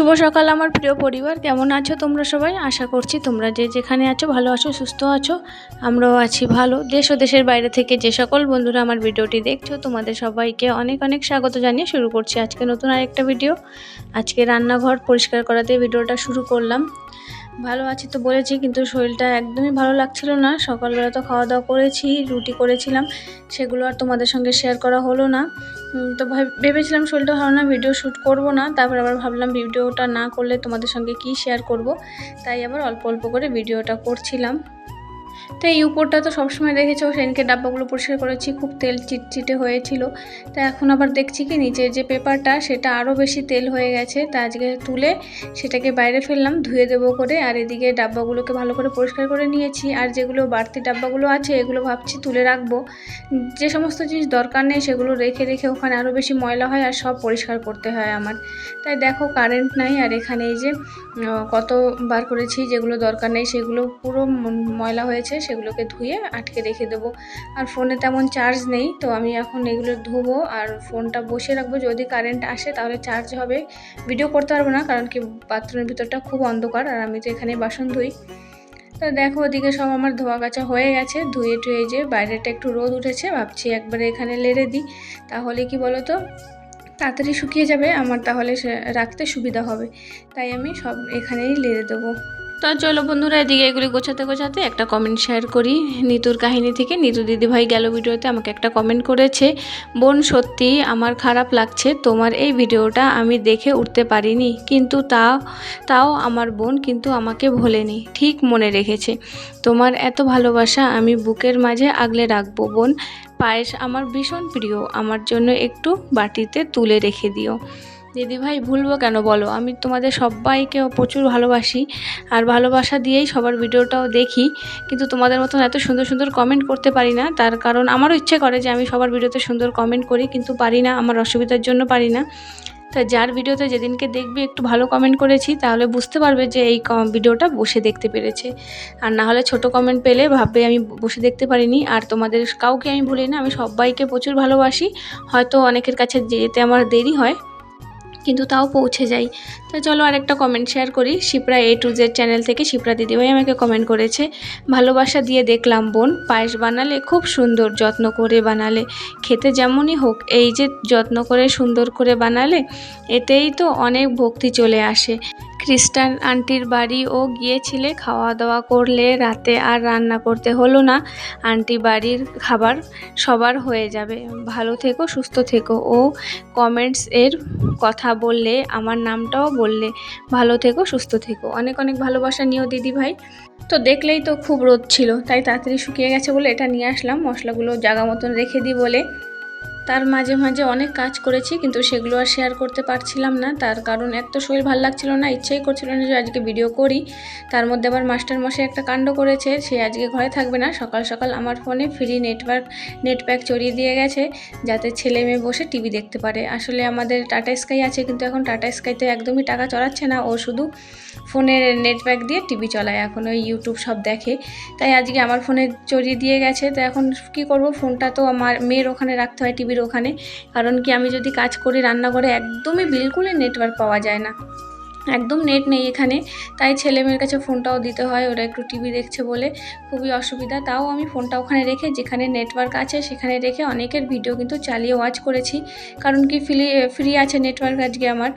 শুভ সকাল আমার প্রিয় পরিবার। কেমন আছো তোমরা সবাই? আশা করছি তোমরা যে যেখানে আছো ভালো আছো, সুস্থ আছো, আমরাও আছি ভালো। দেশ ও দেশের বাইরে থেকে যে সকল বন্ধুরা আমার ভিডিওটি দেখছ, তোমাদের সবাইকে অনেক অনেক স্বাগত জানিয়ে শুরু করছি আজকে নতুন আরেকটা ভিডিও। আজকে রান্নাঘর পরিষ্কার করাতে ভিডিওটা শুরু করলাম। ভালো আছি তো বলেছি, কিন্তু শরীরটা একদমই ভালো লাগছিল না। সকালবেলা তো খাওয়া দাওয়া করেছি, রুটি করেছিলাম, সেগুলো আর তোমাদের সঙ্গে শেয়ার করা হলো না। তো ভেবেছিলাম শরীরটা ভালো না ভিডিও শ্যুট করব না, তারপর আবার ভাবলাম ভিডিওটা না করলে তোমাদের সঙ্গে কি শেয়ার করব? তাই আবার অল্প অল্প করে ভিডিওটা করছিলাম। তো এই উপরটা তো সবসময় দেখেছ সেদিনকে ডাব্বাগুলো পরিষ্কার করেছি খুব তেল চিটচিটে হয়েছিল। তা এখন আবার দেখছি কি নিচের যে পেপারটা সেটা আরও বেশি তেল হয়ে গেছে। তা আজকে তুলে সেটাকে বাইরে ফেললাম ধুয়ে দেবো করে আর এদিকে ডাব্বাগুলোকে ভালো করে পরিষ্কার করে নিয়েছি। আর যেগুলো বাড়তি ডাব্বাগুলো আছে এগুলো ভাবছি তুলে রাখব। যে সমস্ত জিনিস দরকার নেই সেগুলো রেখে রেখে ওখানে আরও বেশি ময়লা হয় আর সব পরিষ্কার করতে হয় আমার। তাই দেখো কারেন্ট নাই আর এখানে এই যে আহ, কত বার করেছি যেগুলো দরকার নেই সেগুলো পুরো ময়লা হয়েছে। সেগুলোকে ধুয়ে আটকে রেখে দেবো। আর ফোনে তেমন চার্জ নেই, তো আমি এখন এগুলো ধুবো। আর ফোনটা বসিয়ে রাখব, যদি কারেন্ট আসে তাহলে চার্জ হবে। ভিডিও করতে পারব না, কারণ কি বাথরুমের ভিতরটা খুব অন্ধকার, আর আমি তো এখানে বাসন ধুই। তো দেখো, ওদিকে সব আমার ধোয়া কাচা হয়ে গেছে। ধুয়ে টুয়ে যে বাইরেটা একটু রোদ উঠেছে, ভাবছি একবারে এখানে লেড়ে দিই। তাহলে কি বলো তো তাড়াতাড়ি শুকিয়ে যাবে, আমার তাহলে রাখতে সুবিধা হবে। তাই আমি সব এখানেই লেড়ে দেবো। তো চলো বন্ধুরা, এদিকে এগুলি গোছাতে গোছাতে একটা কমেন্ট শেয়ার করি। নিতুর কাহিনী থেকে। নিতু দিদিভাই গেল ভিডিওতে, আমাকে একটা কমেন্ট করেছে, বোন, সত্যি আমার খারাপ লাগছে, তোমার এই ভিডিওটা আমি দেখে উঠতে পারিনি, কিন্তু তাও তাও আমার বোন কিন্তু আমাকে ভোলেনি, ঠিক মনে রেখেছে। তোমার এত ভালোবাসা আমি বুকের মাঝে আগলে রাখব, বোন। পায়েস আমার ভীষণ প্রিয়, আমার জন্য একটু বাটিতে তুলে রেখে দিও। দিদি ভাই ভুলবো কেন বলো? আমি তোমাদের সবাইকে প্রচুর ভালোবাসি আর ভালোবাসা দিয়েই সবার ভিডিওটাও দেখি। কিন্তু তোমাদের মতন এত সুন্দর সুন্দর কমেন্ট করতে পারি না। তার কারণ আমারও ইচ্ছে করে যে আমি সবার ভিডিওতে সুন্দর কমেন্ট করি, কিন্তু পারি না, আমার অসুবিধার জন্য পারি না। তা যার ভিডিওতে যেদিনকে দেখবি একটু ভালো কমেন্ট করেছি, তাহলে বুঝতে পারবে যে এই ভিডিওটা বসে দেখতে পেরেছে। আর না হলে ছোট কমেন্ট পেলে ভাববে আমি বসে দেখতে পারিনি। আর তোমাদের কাউকে আমি ভুলি না, আমি সবাইকে প্রচুর ভালোবাসি। হয়তো অনেকের কাছে যেতে আমার দেরি হয় কিন্তু তাও পৌঁছে যাই। তো চলো আরেকটা কমেন্ট শেয়ার করি। Shipra A to Z channel থেকে শিপ্রা দিদিভাই আমাকে কমেন্ট করেছে, ভালোবাসা দিয়ে দেখলাম বোন, পায়েস বানালে খুব সুন্দর, যত্ন করে বানালে। খেতে যেমনই হোক, এই যে যত্ন করে সুন্দর করে বানালে, এতেই তো অনেক ভক্তি চলে আসে। খ্রিস্টান আন্টির বাড়িও গিয়েছিলে খাওয়া দাওয়া করলে রাতে আর রান্না করতে হলো না। আন্টি বাড়ির খাবার সবার হয়ে যাবে। ভালো থেকো, সুস্থ থেকো ও কমেন্টস এর কথা বললে, আমার নামটাও বললে, ভালো থেকো, সুস্থ থেকো। অনেক অনেক ভালোবাসা নিও দিদি ভাই। তো দেখলেই তো খুব রোদ ছিল, তাই তাড়াতাড়ি শুকিয়ে গেছে বলে এটা নিয়ে আসলাম। মশলাগুলো জাগা মতন রেখে দিই বলে তার মাঝে মাঝে অনেক কাজ করেছি, কিন্তু সেগুলো আর শেয়ার করতে পারছিলাম না। তার কারণ এক তো শরীর ভালো লাগছিল না, ইচ্ছেই করছিল না যে আজকে ভিডিও করি। তার মধ্যে আবার মাস্টার মশাই একটা কাণ্ড করেছে, সে আজকে ঘরে থাকবে না। সকাল সকাল আমার ফোনে ফ্রি নেটওয়ার্ক নেট প্যাক চড়িয়ে দিয়ে গেছে, যাতে ছেলে মেয়ে বসে টিভি দেখতে পারে। আসলে আমাদের টাটা স্কাই আছে, কিন্তু এখন টাটা স্কাইতে একদমই টাকা চড়াচ্ছে না। ও শুধু ফোনের নেট প্যাক দিয়ে টিভি চলায়, এখন ওই ইউটিউব সব দেখে। তাই আজকে আমার ফোনে চড়িয়ে দিয়ে গেছে। তো এখন কি করব? ফোনটা তো আমার মেয়ের ওখানে রাখতে হয় টিভির ওখানে। কারণ কি আমি যদি কাজ করি, রান্নাঘরে একদমই বিলকুলই নেটওয়ার্ক পাওয়া যায় না। একদম নেট নেই এখানে। তাই ছেলে মেয়ের কাছে ফোনটাও দিতে হয় ওরা একটু টিভি দেখছে বলে। খুবই অসুবিধা। তাও আমি ফোনটা ওখানে রেখে যেখানে নেটওয়ার্ক আছে সেখানে রেখে অনেকের ভিডিও কিন্তু চালিয়ে ওয়াচ করেছি। কারণ কি ফ্রি ফ্রি আছে নেটওয়ার্ক আজকে আমার।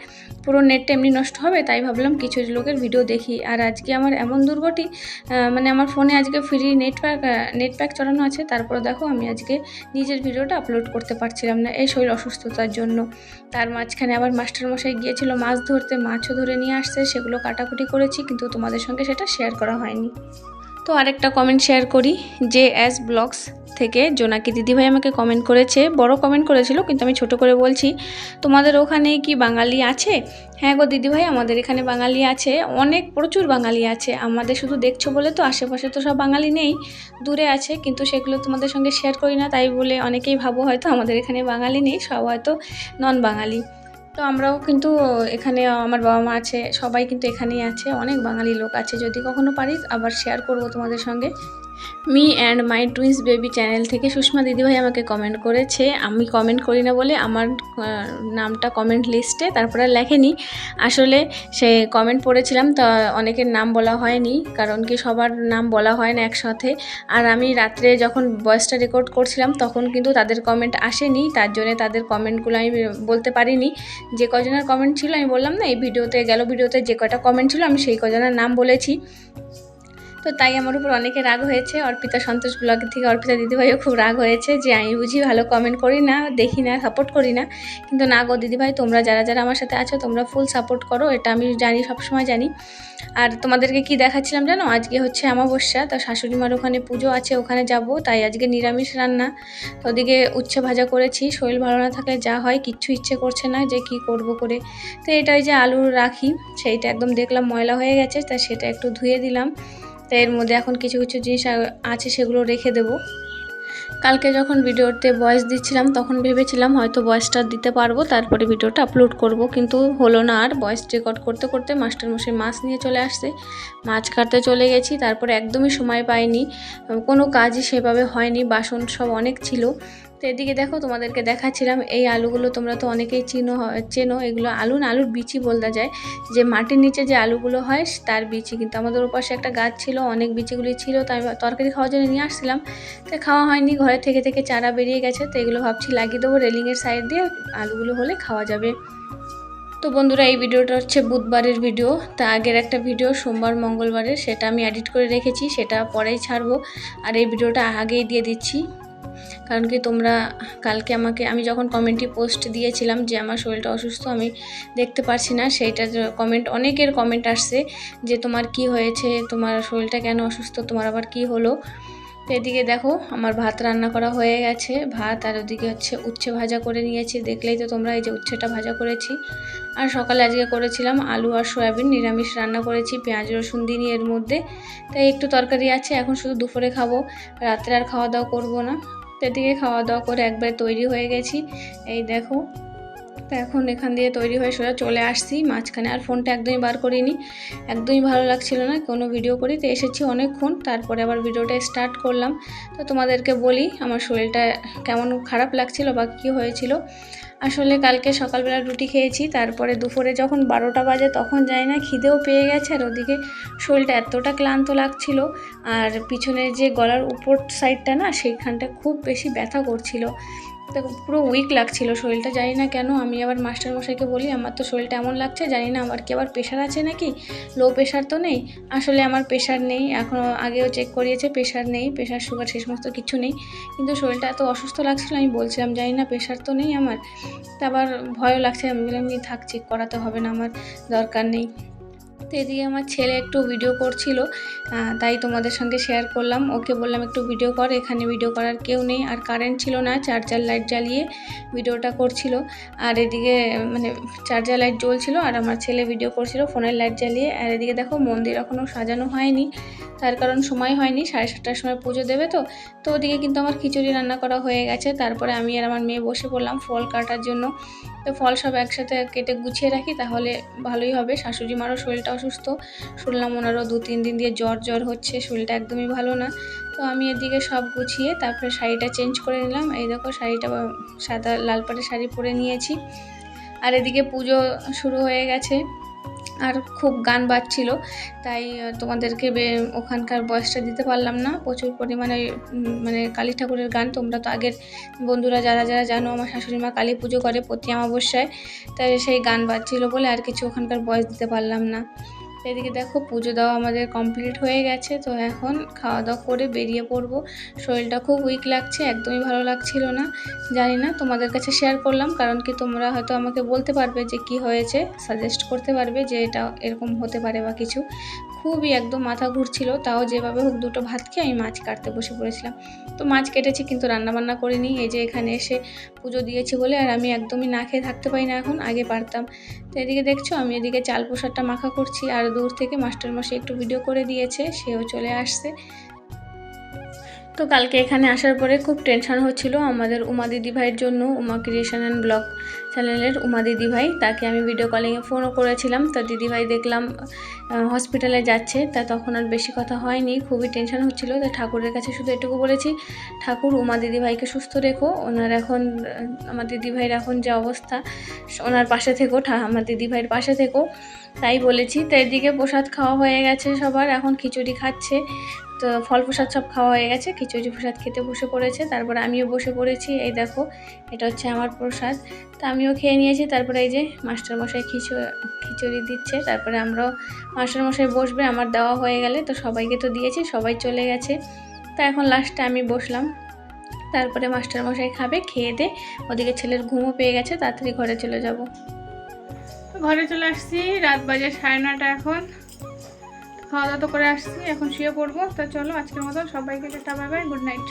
পুরো নেটটা এমনি নষ্ট হবে তাই ভাবলাম কিছু লোকের ভিডিও দেখি। আর আজকে আমার এমন দুর্গতি আহ, মানে আমার ফোনে আজকে ফ্রি নেটওয়ার্ক নেটপ্যাক চড়ানো আছে। তারপর দেখো আমি আজকে নিজের ভিডিওটা আপলোড করতে পারছিলাম না এই শরীর অসুস্থতার জন্য। তার মাঝখানে আবার মাস্টারমশাই গিয়েছিল মাছ ধরতে মাছও ধরে নিয়ে আসছে, সেগুলো কাটাকুটি করেছি, কিন্তু তোমাদের সঙ্গে সেটা শেয়ার করা হয়নি। তো আরেকটা কমেন্ট শেয়ার করি, যে এস ব্লগস থেকে জোনাকি দিদিভাই আমাকে কমেন্ট করেছে, বড় কমেন্ট করেছিল, কিন্তু আমি ছোট করে বলছি, তোমাদের ওখানে কি বাঙালি আছে? হ্যাঁ গো দিদিভাই আমাদের এখানে বাঙালি আছে, অনেক, প্রচুর বাঙালি আছে। আমাদের শুধু দেখছ বলে তো আশেপাশে তো সব বাঙালি নেই, দূরে আছে, কিন্তু সেগুলো তোমাদের সঙ্গে শেয়ার করি না, তাই বলে অনেকেই ভাবো হয়তো আমাদের এখানে বাঙালি নেই, সব হয়তো নন বাঙালি তো আমরাও কিন্তু এখানে, আমার বাবা মা আছে, সবাই কিন্তু এখানেই আছে, অনেক বাঙালি লোক আছে, যদি কখনো পারি আবার শেয়ার করব তোমাদের সঙ্গে। Me and my twins baby channel থেকে সুষমা দিদিভাই আমাকে কমেন্ট করেছে। আমি কমেন্ট করি না বলে আমার নামটা কমেন্ট লিস্টে, তারপরে লেখেনি। আসলে সে কমেন্ট পড়েছিলাম, তা অনেকের নাম বলা হয়নি, কারণ কি সবার নাম বলা হয় না একসাথে। আর আমি রাত্রে যখন ভয়েসটা রেকর্ড করছিলাম, তখন কিন্তু তাদের কমেন্ট আসেনি, তার জন্য তাদের কমেন্টগুলো আমি বলতে পারিনি। যে কজনের কমেন্ট ছিল, আমি বললাম, না, এই ভিডিওতে, গেল ভিডিওতে যে কটা কমেন্ট ছিল, আমি সেই কজনের নাম বলেছি। তো তাই আমার উপর অনেকে রাগ হয়েছে। অর্পিতা সন্তোষ ব্লগের থেকে অর্পিতা দিদিভাইও খুব রাগ হয়েছে যে আমি বুঝি ভালো কমেন্ট করি না, দেখি না সাপোর্ট করি না। কিন্তু না গো দিদিভাই, তোমরা যারা যারা আমার সাথে আছো, তোমরা ফুল সাপোর্ট করো। এটা আমি জানি, সবসময় জানি। আর তোমাদেরকে কি দেখাচ্ছিলাম জানো? আজকে হচ্ছে অমাবস্যা, তো শাশুড়ি মার ওখানে পুজো আছে, ওখানে যাব। তাই আজকে নিরামিষ রান্না। তো ওদিকে উচ্ছে ভাজা করেছি, শরীর ভালো না থাকলে যা হয়, কিচ্ছু ইচ্ছে করছে না যে কি করব করে। তো এটা ওই যে আলু রাখি, সেইটা একদম দেখলাম ময়লা হয়ে গেছে, তা সেটা একটু ধুয়ে দিলাম। তো এর মধ্যে এখন কিছু কিছু জিনিস আছে সেগুলো রেখে দেবো। কালকে যখন ভিডিওতে ভয়েস দিচ্ছিলাম, তখন ভেবেছিলাম হয়তো ভয়েসটা দিতে পারব, তারপরে ভিডিওটা আপলোড করব, কিন্তু হলো না আর। ভয়েস রেকর্ড করতে করতে মাস্টারমশাই মাছ নিয়ে চলে আসছে। মাছ কাটতে চলে গেছি, তারপরে একদমই সময় পাইনি। কোনো কাজই সেভাবে হয়নি, বাসন সব অনেক ছিল। তো এদিকে দেখো তোমাদেরকে দেখাচ্ছিলাম, এই আলুগুলো তোমরা তো অনেকেই চিনো চেনো। এগুলো আলু না, আলুর বিচি বলতে যায়। যে মাটির নিচে যে আলুগুলো হয়, তার বিচি। কিন্তু আমাদের ওপাশে একটা গাছ ছিল, অনেক বিচিগুলি ছিল, তাই তরকারি খাওয়ার জন্য নিয়ে আসছিলাম। তো খাওয়া হয়নি, ঘরে থেকে থেকে চারা বেরিয়ে গেছে, তো এগুলো ভাবছি লাগিয়ে দেবো রেলিংয়ের সাইড দিয়ে আলুগুলো হলে খাওয়া যাবে। তো বন্ধুরা, এই ভিডিওটা হচ্ছে বুধবারের ভিডিও। তা আগের একটা ভিডিও সোমবার, মঙ্গলবারের, সেটা আমি এডিট করে রেখেছি, সেটা পরেই ছাড়বো। আর এই ভিডিওটা আগেই দিয়ে দিচ্ছি। কারণ কি তোমরা কালকে আমাকে, আমি যখন কমেন্টে পোস্ট দিয়েছিলাম যে আমার শরীরটা অসুস্থ, আমি দেখতে পারছি না, সেইটা কমেন্ট অনেকের কমেন্ট আসছে যে তোমার কি হয়েছে, তোমার শরীরটা কেন অসুস্থ, তোমার আবার কি হলো? এদিকে দেখো, আমার ভাত রান্না করা হয়ে গেছে, ভাত আর ওদিকে হচ্ছে উচ্ছে ভাজা করে নিয়েছি, দেখলেই তো তোমরা এই যে উচ্ছেটা ভাজা করেছি। আর সকালে আজকে করেছিলাম আলু আর সয়াবিন, নিরামিষ রান্না করেছি, পেঁয়াজ, রসুন দিনই এর মধ্যে। তাই একটু তরকারি আছে, এখন শুধু দুপুরে খাব, রাত্রে আর খাওয়া দাওয়া করব না। তো এদিকে খাওয়া দাওয়া করে একবার তৈরি হয়ে গেছি। এই দেখো, তো এখন এখান দিয়ে তৈরি হয়ে সোজা চলে আসছি। মাঝখানে আর ফোনটা একদমই বার করিনি। একদমই ভালো লাগছিল না কোনো ভিডিও করি। তো এসেছি অনেকক্ষণ, তারপরে আবার ভিডিওটা স্টার্ট করলাম। তো তোমাদেরকে বলি, আমার শরীরটা কেমন খারাপ লাগছিল বা কী হয়েছিল। আসলে কালকে সকালবেলা রুটি খেয়েছি, তারপরে দুপুরে যখন বারোটা বাজে তখন যাই না, খিদেও পেয়ে গেছে আর ওদিকে শরীরটা এতটা ক্লান্ত লাগছিল আর পিছনের যে গলার উপর সাইডটা না, সেইখানটা খুব বেশি ব্যথা করছিল। তো পুরো উইক লাগছিল শরীরটা, জানি না কেন। আমি আবার মাস্টারমশাইকে বলি, আমার তো শরীরটা এমন লাগছে, জানি না আমার কি আবার প্রেশার আছে নাকি? লো প্রেশার তো নেই। আসলে আমার প্রেশার নেই। এখনও আগেও চেক করিয়েছে প্রেশার নেই। প্রেশার সুগার সে সমস্ত কিছু নেই। কিন্তু শরীরটা এত অসুস্থ লাগছিল, আমি বলছিলাম, জানি না প্রেশার তো নেই আমার। তা আবার ভয়ও লাগছে। আমি বললাম থাক চেক করাতে হবে না, আমার দরকার নেই। তো এদিকে আমার ছেলে একটু ভিডিও করছিল তাই তোমাদের সঙ্গে শেয়ার করলাম। ওকে বললাম, একটু ভিডিও কর, এখানে ভিডিও করার কেউ নেই, আর কারেন্ট ছিল না চার্জার লাইট জ্বালিয়ে ভিডিওটা করছিল। আর এদিকে মানে চার্জার লাইট জ্বলছিল, আর আমার ছেলে ভিডিও করছিল ফোনের লাইট জ্বালিয়ে। আর এদিকে দেখো, মন্দির এখনও সাজানো হয়নি। তার কারণ সময় হয়নি, সাড়ে সাতটার সময় পুজো দেবে তো। তো ওদিকে কিন্তু আমার খিচুড়ি রান্না করা হয়ে গেছে। তারপরে আমি আর আমার মেয়ে বসে পড়লাম ফল কাটার জন্য। তো ফল সব একসাথে কেটে গুছিয়ে রাখি, তাহলে ভালোই হবে। শাশুড়ি মারও শরীরটা অসুস্থ। শুনলাম ওনারও দু, তিন দিন দিয়ে জ্বর জ্বর হচ্ছে, শরীরটা একদমই ভালো না। তো আমি এদিকে সব গুছিয়ে তারপরে শাড়িটা চেঞ্জ করে নিলাম। এই দেখো শাড়িটা সাদা, লাল পাটের শাড়ি পরে নিয়েছি। আর এদিকে পুজো শুরু হয়ে গেছে। আর খুব গান বাজছিল, তাই তোমাদেরকে ওখানকার বয়সটা দিতে পারলাম না। প্রচুর পরিমাণে মানে কালী ঠাকুরের গান, তোমরা তো আগের বন্ধুরা যারা যারা জানো, আমার শাশুড়ি মা কালী পুজো করে প্রতি অমাবস্যায়, তাই সেই গান বাজছিল বলে আর কিছু ওখানকার বয়স দিতে পারলাম না। এদিকে দেখো পুজো দেওয়া আমাদের কমপ্লিট হয়ে গেছে, তো এখন খাওয়া দাওয়া করে বেরিয়ে পড়ব। শরীরটা খুব উইক লাগছে, একদমই ভালো লাগছিল না। জানি না, তোমাদের কাছে শেয়ার করলাম, কারণ কি তোমরা হয়তো আমাকে বলতে পারবে যে কি হয়েছে সাজেস্ট করতে পারবে যে এটা এরকম হতে পারে বা কিছু। খুবই একদম মাথা ঘুরছিল, তাও যেভাবে হোক দুটো ভাত খেয়ে আমি মাছ কাটতে বসে পড়েছিলাম। তো মাছ কেটেছি, কিন্তু রান্নাবান্না করিনি, এই যে এখানে এসে পুজো দিয়েছি বলে আর আমি একদমই না খেয়ে থাকতে পারি না এখন, আগে পারতাম। তো এদিকে দেখছ, আমি এদিকে চাল প্রসাদটা মাখা করছি, আর দূর থেকে মাস্টারমশাই একটু ভিডিও করে দিয়েছে, সেও চলে আসছে। তো কালকে এখানে আসার পরে খুব টেনশন হচ্ছিল আমাদের উমা দিদি ভাইয়ের জন্য, উমা ক্রিয়েশন অ্যান্ড ব্লগ চ্যানেলের উমা দিদি ভাই। তাকে আমি ভিডিও কলিংয়ে ফোনও করেছিলাম। তো দিদি ভাই দেখলাম হসপিটালে যাচ্ছে। তা তখন আর বেশি কথা হয়নি, খুবই টেনশন হচ্ছিল। তো ঠাকুরের কাছে শুধু এটুকু বলেছি, ঠাকুর, উমা দিদি ভাইকে সুস্থ রেখো। ওনার এখন, আমার দিদি ভাইয়ের এখন যে অবস্থা, ওনার পাশে থেকো আমার দিদি ভাইয়ের পাশে থেকো। তাই বলেছি। তো এদিকে প্রসাদ খাওয়া হয়ে গেছে সবার, এখন খিচুড়ি খাচ্ছে। তো ফল প্রসাদ সব খাওয়া হয়ে গেছে, খিচুড়ি প্রসাদ খেতে বসে পড়েছে, তারপর আমিও বসে পড়েছি। এই দেখো, এটা হচ্ছে আমার প্রসাদ। তো আমিও খেয়ে নিয়েছি, তারপরে এই যে মাস্টারমশাই খিচু, খিচুড়ি দিচ্ছে, তারপরে আমরাও মাস্টারমশাই বসবে, আমার দেওয়া হয়ে গেলে, তো সবাইকে তো দিয়েছি, সবাই চলে গেছে। তো এখন লাস্টে আমি বসলাম। তারপরে মাস্টারমশাই খাবে, খেয়ে দে, ওদিকে ছেলের ঘুমও পেয়ে গেছে, তাড়াতাড়ি ঘরে চলে যাব। ঘরে চলে আসছি, রাত বাজে সাড়ে নটা এখন। খাওয়া দাওয়া তো করে আসছি, এখন শুয়ে পড়ব। তা চলো, আজকের মতো সবাইকে tata bye bye good night.